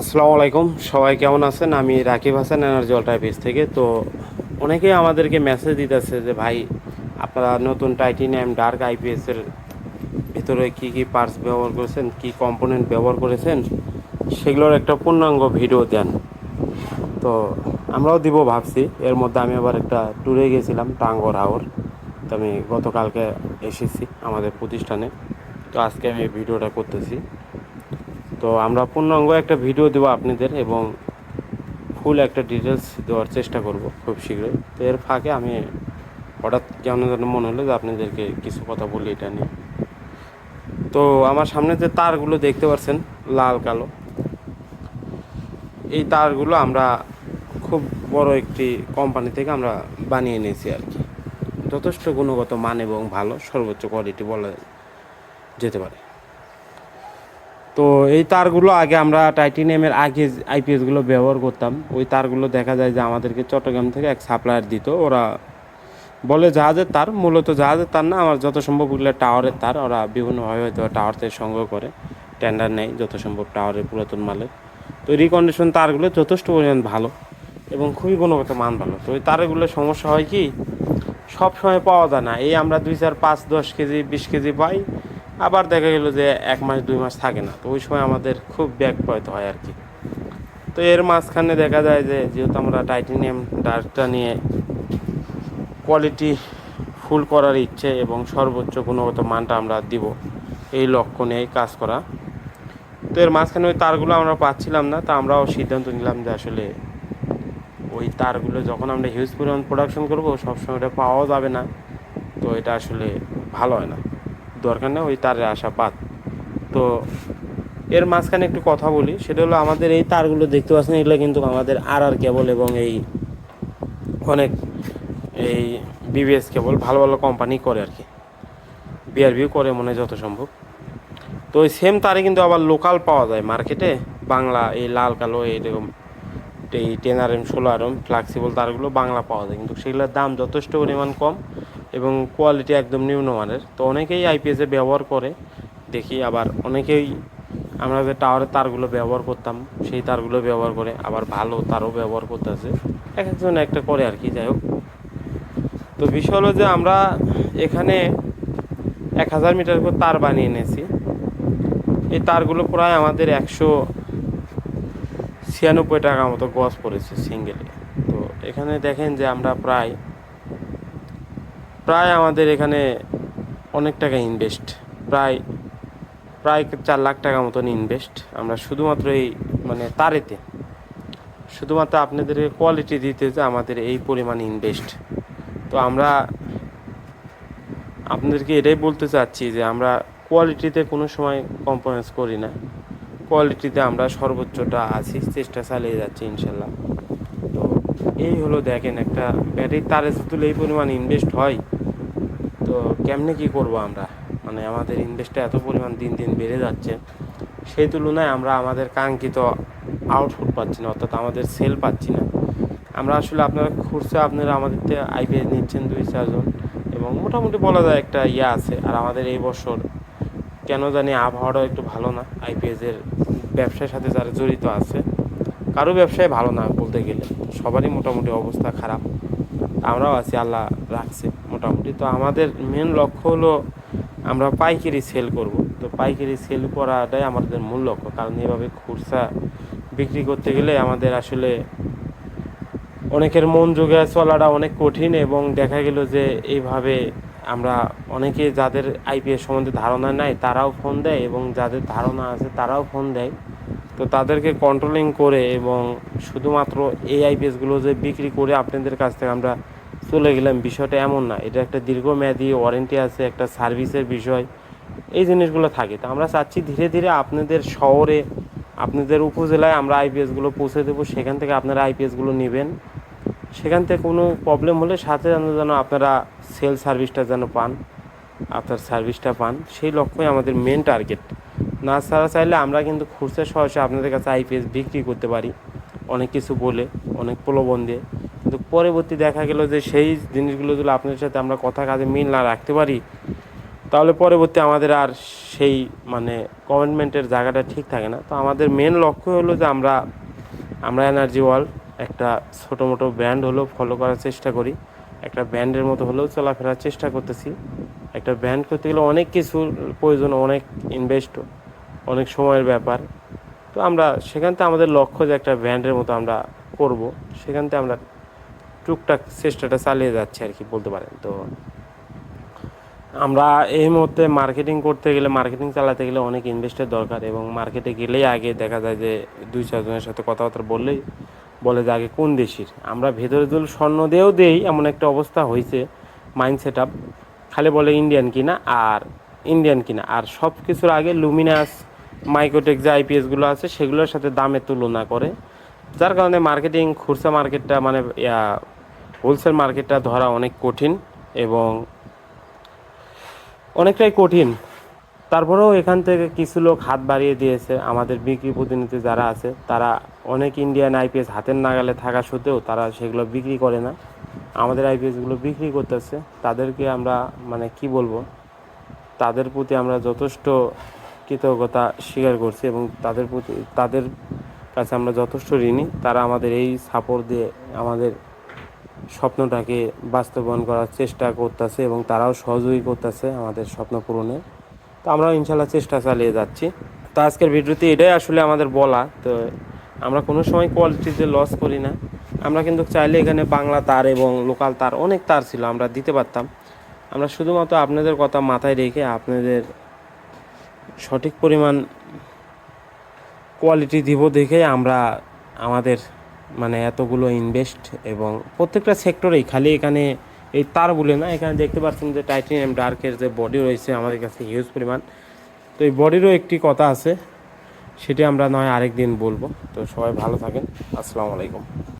আসসালামু আলাইকুম। সবাই কেমন আছেন? আমি Rakib Hasan energy alter page থেকে। তো অনেকেই আমাদেরকে মেসেজ দিতেছে যে, ভাই, আপনারা নতুন টাইটেনিয়াম ডার্ক আইপিএসের ভিতরে কি কি পার্টস ব্যবহার করেছেন? কি কম্পোনেন্ট ব্যবহার করেছেন? সেগুলোর একটা পূর্ণাঙ্গ ভিডিও দেন। তো আমরাও দিব ভাবছি। এর মধ্যে আমি আবার একটা ট্যুরে গেছিলাম টাঙ্গর হাওর তো আমি গতকালকে এসেছি আমাদের প্রতিষ্ঠানে। তো আজকে আমি ভিডিওটা করতেছি। তো আমরা পূর্ণাঙ্গ একটা ভিডিও দেবো আপনাদের এবং ফুল একটা ডিটেলস দেওয়ার চেষ্টা করব খুব শীঘ্রই। তো এর ফাঁকে আমি হঠাৎ কেমন যেন মনে হলো যে আপনাদেরকে কিছু কথা বলি এটা নিয়ে। তো আমার সামনে যে তারগুলো দেখতে পাচ্ছেন, লাল, কালো, এই তারগুলো আমরা খুব বড় একটি কোম্পানি থেকে আমরা বানিয়ে নিয়েছি আর কি। যথেষ্ট গুণগত মান এবং ভালো, সর্বোচ্চ কোয়ালিটি বলা যেতে পারে। তো এই তারগুলো আগে আমরা টাইটেনিয়ামের আগে আইপিএসগুলো ব্যবহার করতাম। ওই তারগুলো দেখা যায় যে আমাদেরকে চট্টগ্রাম থেকে এক সাপ্লায়ার দিত। ওরা বলে জাহাজের তার, মূলত জাহাজের তার না, আমার যত সম্ভব ওগুলো টাওয়ারের তার, ওরা বিভিন্নভাবে হয়তো টাওয়ার থেকে সংগ্রহ করে টেন্ডার নেয় যত সম্ভব টাওয়ারের পুরাতন মালের। তো রিকন্ডিশন তারগুলো যথেষ্ট পরিমাণ ভালো এবং খুবই গুণগত মান ভালো। তো ওই তারগুলো সমস্যা হয় কি সব সময় পাওয়া যায় না। এই আমরা দুই চার পাঁচ দশ কেজি, বিশ কেজি পাই আবার দেখা গেল যে এক মাস, দুই মাস থাকে না। তো ওই সময় আমাদের খুব ব্যাগ পয়তে হয় আর কি। তো এর মাঝখানে দেখা যায় যে, যেহেতু আমরা টাইটেনিয়াম ডার্কটা নিয়ে কোয়ালিটি ফুল করার ইচ্ছে এবং সর্বোচ্চ গুণগত মানটা আমরা দিব, এই লক্ষ্য নিয়েই কাজ করা। তো এর মাঝখানে ওই তারগুলো আমরা পাচ্ছিলাম না, তা আমরাও সিদ্ধান্ত নিলাম যে আসলে ওই তারগুলো যখন আমরা হিউজ পরিমাণ প্রোডাকশন করব, সবসময় ওটা পাওয়াও যাবে না। তো এটা আসলে ভালো হয় না। দরকার নেই, ওই তারের আসা পাত তো এর মাঝখানে একটু কথা বলি, সেটা হলো আমাদের এই তারগুলো দেখতে পাচ্ছেন, এগুলো কিন্তু আমাদের আর আর কেবল এবং এই অনেক এই বিবিএস কেবল, ভালো ভালো কোম্পানি করে আর কি। বিআরবিও করে মনে হয় যত সম্ভব। তো ওই সেম তারে কিন্তু আবার লোকাল পাওয়া যায় মার্কেটে বাংলা, এই লাল, কালো এইরকম এই টেন আর এম ষোলো আর এম ফ্লেক্সিবল তারগুলো বাংলা পাওয়া যায়। কিন্তু সেগুলোর দাম যথেষ্ট পরিমাণ কম এবং কোয়ালিটি একদম নিম্নমানের। তো অনেকেই আইপিএসে ব্যবহার করে। দেখি আবার অনেকেই আমরা যে টাওয়ারের তারগুলো ব্যবহার করতাম, সেই তারগুলো ব্যবহার করে। আবার ভালো তারও ব্যবহার করতেছে। এক একজন একটা করে আর কি, যাই হোক। তো বিষয় হলো যে আমরা এখানে এক হাজার মিটার করে তার বানিয়ে এনেছি এই তারগুলো প্রায় আমাদের একশো ছিয়ানব্বই টাকা মতো গজ পড়েছে সিঙ্গেলে। তো এখানে দেখেন যে আমরা প্রায় প্রায় আমাদের এখানে অনেক টাকা ইনভেস্ট প্রায় প্রায় চার লাখ টাকা মতন ইনভেস্ট আমরা শুধুমাত্র এই মানে তারেতে। শুধুমাত্র আপনাদেরকে কোয়ালিটি দিতে যে আমাদের এই পরিমাণ ইনভেস্ট তো আমরা আপনাদেরকে এটাই বলতে চাচ্ছি যে আমরা কোয়ালিটিতে কোনো সময় কম্প্রোমাইজ করি না। কোয়ালিটিতে আমরা সর্বোচ্চটা আছি, চেষ্টা চালিয়ে যাচ্ছি ইনশাল্লাহ। তো এই হলো দেখেন একটা ব্যাটারি তারে তুলে এই পরিমাণ ইনভেস্ট হয় তো কেমনে কি করব আমরা? মানে আমাদের ইনভেস্টটা এত পরিমাণ দিন দিন বেড়ে যাচ্ছে। সেই তুলনায় আমরা আমাদের কাঙ্ক্ষিত আউটপুট পাচ্ছি না, অর্থাৎ আমাদের সেল পাচ্ছি না। আমরা আসলে আপনারা খুঁজছে আপনারা আমাদের থেকে আইপিএস নিচ্ছেন দুই চারজন এবং মোটামুটি বলা যায় একটা ইয়ে আছে। আর আমাদের এই বছর কেন জানি আবহাওয়াটাও একটু ভালো না আইপিএসের ব্যবসার সাথে যারা জড়িত আছে, কারও ব্যবসায় ভালো না বলতে গেলে। সবারই মোটামুটি অবস্থা খারাপ। আমরাও আছি, আল্লাহ রাখছে মোটামুটি। তো আমাদের মেন লক্ষ্য হলো আমরা পাইকারি সেল করব। তো পাইকারি সেল করাটাই আমাদের মূল লক্ষ্য। কারণ এভাবে খুচরা বিক্রি করতে গেলে আমাদের আসলে অনেকের মন যোগে চলাটা অনেক কঠিন এবং দেখা গেল যে এইভাবে আমরা অনেকে যাদের আইপিএস সম্বন্ধে ধারণা নাই, তারাও ফোন দেয় এবং যাদের ধারণা আছে তারাও ফোন দেয়। তো তাদেরকে কন্ট্রোলিং করে এবং শুধুমাত্র এই আইপিএসগুলো যে বিক্রি করে আপনাদের কাছ থেকে আমরা চলে গেলাম, বিষয়টা এমন না। এটা একটা দীর্ঘমেয়াদী ওয়ারেন্টি আছে, একটা সার্ভিসের বিষয়। এই জিনিসগুলো থাকে। তো আমরা চাচ্ছি ধীরে ধীরে আপনাদের শহরে, আপনাদের উপজেলায় আমরা আইপিএসগুলো পৌঁছে দেবো। সেখান থেকে আপনারা আইপিএসগুলো নেবেন। সেখান থেকে কোনো প্রবলেম হলে সাথে যেন আপনারা সেল সার্ভিসটা যেন পান, আপনার সার্ভিসটা পান। সেই লক্ষ্যই আমাদের মেন টার্গেট না ছাড়া চাইলে আমরা কিন্তু খুচরা সহসে আপনাদের কাছে আইপিএস বিক্রি করতে পারি। অনেক কিছু বলে, অনেক প্রলোভন দিয়ে। কিন্তু পরবর্তী দেখা গেল যে সেই জিনিসগুলো যদি আপনাদের সাথে আমরা কথা কাজে মিল না রাখতে পারি, তাহলে পরবর্তী আমাদের আর সেই মানে কমিটমেন্টের জায়গাটা ঠিক থাকে না। তো আমাদের মেন লক্ষ্য হলো যে আমরা আমরা এনার্জি ওয়ার্ল্ড একটা ছোটো মোটো ব্র্যান্ড হলেও ফলো করার চেষ্টা করি। একটা ব্র্যান্ডের মতো হলেও চলাফেরার চেষ্টা করতেছি। একটা ব্র্যান্ড করতে গেলে অনেক কিছুর প্রয়োজন, অনেক ইনভেস্ট অনেক সময়ের ব্যাপার। তো আমরা সেখান থেকে আমাদের লক্ষ্য যে একটা ব্র্যান্ডের মতো আমরা করব, সেখান থেকে আমরা টুকটাক চেষ্টাটা চালিয়ে যাচ্ছে আর কি, বলতে পারেন। তো আমরা এই মুহূর্তে মার্কেটিং করতে গেলে মার্কেটিং চালাতে গেলে অনেক ইনভেস্টের দরকার এবং মার্কেটে গেলেই আগে দেখা যায় যে দুই চারজনের সাথে কথাবার্তা বললেই বলে যে আগে কোন দেশের। আমরা ভেতরে যদি স্বর্ণ দিয়েও দেই, এমন একটা অবস্থা হয়েছে মাইন্ড সেট আপ খালি বলে ইন্ডিয়ান কিনা আর ইন্ডিয়ান কিনা। আর সব কিছুর আগে লুমিনাস মাইক্রোটেক যে আইপিএসগুলো আছে, সেগুলোর সাথে দামের তুলনা করে। যার কারণে মার্কেটিং খুরসা মার্কেটটা মানে হোলসেল মার্কেটটা ধরা অনেক কঠিন এবং অনেকটাই কঠিন। তারপরেও এখান থেকে কিছু লোক হাত বাড়িয়ে দিয়েছে। আমাদের বিক্রি প্রতিনিধি যারা আছে, তারা অনেক ইন্ডিয়ান আইপিএস হাতের নাগালে থাকা সত্ত্বেও তারা সেগুলো বিক্রি করে না। আমাদের আইপিএসগুলো বিক্রি করতেছে। তাদেরকে আমরা মানে কি বলব, তাদের প্রতি আমরা যথেষ্ট কৃতজ্ঞতা স্বীকার করছি এবং তাদের প্রতি, তাদের কাছে আমরা যথেষ্ট ঋণী। তারা আমাদের এই সাপোর্ট দিয়ে আমাদের স্বপ্নটাকে বাস্তবায়ন করার চেষ্টা করতেছে এবং তারাও সহযোগী করতেছে আমাদের স্বপ্ন পূরণে। তো আমরাও ইনশাল্লাহ চেষ্টা চালিয়ে যাচ্ছি। তো আজকের ভিডিওতে এটাই আসলে আমাদের বলা। তো আমরা কোনো সময় কোয়ালিটিতে লস করি না। আমরা কিন্তু চাইলে এখানে বাংলা তার এবং লোকাল তার অনেক তার ছিল, আমরা দিতে পারতাম। আমরা শুধুমাত্র আপনাদের কথা মাথায় রেখে আপনাদের সঠিক পরিমাণ কোয়ালিটি দিব দেখে আমরা আমাদের মানে এতগুলো ইনভেস্ট এবং প্রত্যেকটা সেক্টরেই খালি এখানে এই তার বলে না, এখানে দেখতে পাচ্ছেন যে টাইটেনিয়াম ডার্কের যে বডি রয়েছে আমাদের কাছে হিউজ পরিমাণ। তো এই বডিরও একটি কথা আছে, সেটি আমরা নয় আরেক দিন বলব। তো সবাই ভালো থাকেন। আসসালামু আলাইকুম।